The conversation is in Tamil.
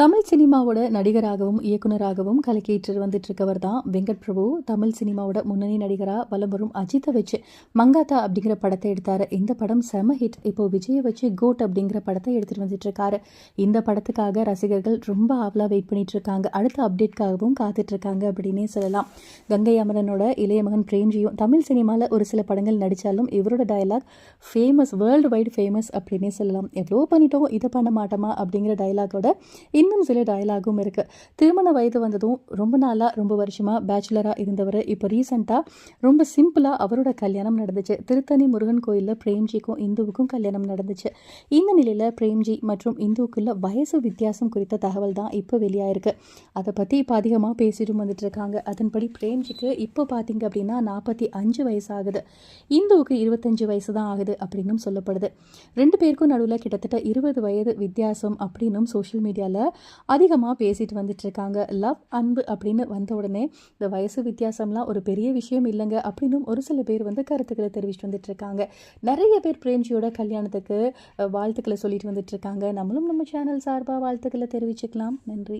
தமிழ் சினிமாவோட நடிகராகவும் இயக்குனராகவும் கலக்கிட்டு வந்துட்டு இருக்கவர் தான் வெங்கட் பிரபு. தமிழ் சினிமாவோட முன்னணி நடிகராக வலம் வரும் அஜித்தை வச்சு மங்காத்தா அப்படிங்கிற படத்தை எடுத்தார். இந்த படம் செம ஹிட் இப்போ விஜயை வச்சு கோட் அப்படிங்கிற படத்தை எடுத்துகிட்டு வந்துட்டு இருக்காரு இந்த படத்துக்காக ரசிகர்கள் ரொம்ப ஆவலாக வெயிட் பண்ணிட்டு இருக்காங்க அடுத்த அப்டேட்காகவும் காத்துட்டு இருக்காங்க அப்படின்னே சொல்லலாம். கங்கை அமரனோட இளைய மகன் பிரேம்ஜியும் தமிழ் சினிமாவில் ஒரு சில படங்கள் நடித்தாலும் இவரோட dialogue famous worldwide famous அப்படின்னே சொல்லலாம். எவ்வளோ பண்ணிட்டோம் இதை பண்ண மாட்டோமா அப்படிங்கிற டயலாகோட இன்னும் சில டயலாகும் இருக்குது திருமண வயது வந்ததும் ரொம்ப நாளாக ரொம்ப வருஷமாக பேச்சுலராக இருந்தவர் இப்போ ரீசெண்டாக ரொம்ப சிம்பிளாக அவரோட கல்யாணம் நடந்துச்சு. திருத்தணி முருகன் கோயிலில் பிரேம்ஜிக்கும் இந்துவுக்கும் கல்யாணம் நடந்துச்சு. இந்த நிலையில் பிரேம்ஜி மற்றும் இந்துவுக்குள்ள வயசு வித்தியாசம் குறித்த தகவல் தான் இப்போ வெளியாயிருக்கு. அதை பற்றி இப்போ அதிகமாக பேசிட்டு வந்துட்டு இருக்காங்க அதன்படி பிரேம்ஜிக்கு இப்போ பார்த்தீங்க அப்படின்னா நாற்பத்தி அஞ்சு வயசு ஆகுது இந்துவுக்கு இருபத்தஞ்சு வயசு தான் ஆகுது அப்படின்னும் சொல்லப்படுது. ரெண்டு பேருக்கும் நடுவில் கிட்டத்தட்ட இருபது வயது வித்தியாசம் அப்படின்னும் சோஷியல் மீடியாவில் அதிகமாக பேசிட்டு வந்துட்டுருக்காங்க. லவ் அன்பு அப்படின்னு வந்த உடனே இந்த வயசு வித்தியாசம்லாம் ஒரு பெரிய விஷயம் இல்லைங்க அப்படின்னும் ஒரு சில பேர் வந்து கருத்துக்களை தெரிவிச்சுட்டு வந்துட்டுருக்காங்க. நிறைய பேர் பிரேம்ஜியோட கல்யாணத்துக்கு வாழ்த்துக்களை சொல்லிட்டு வந்துட்டுருக்காங்க. நம்மளும் நம்ம சேனல் சார்பாக வாழ்த்துக்களை தெரிவிச்சுக்கலாம். நன்றி.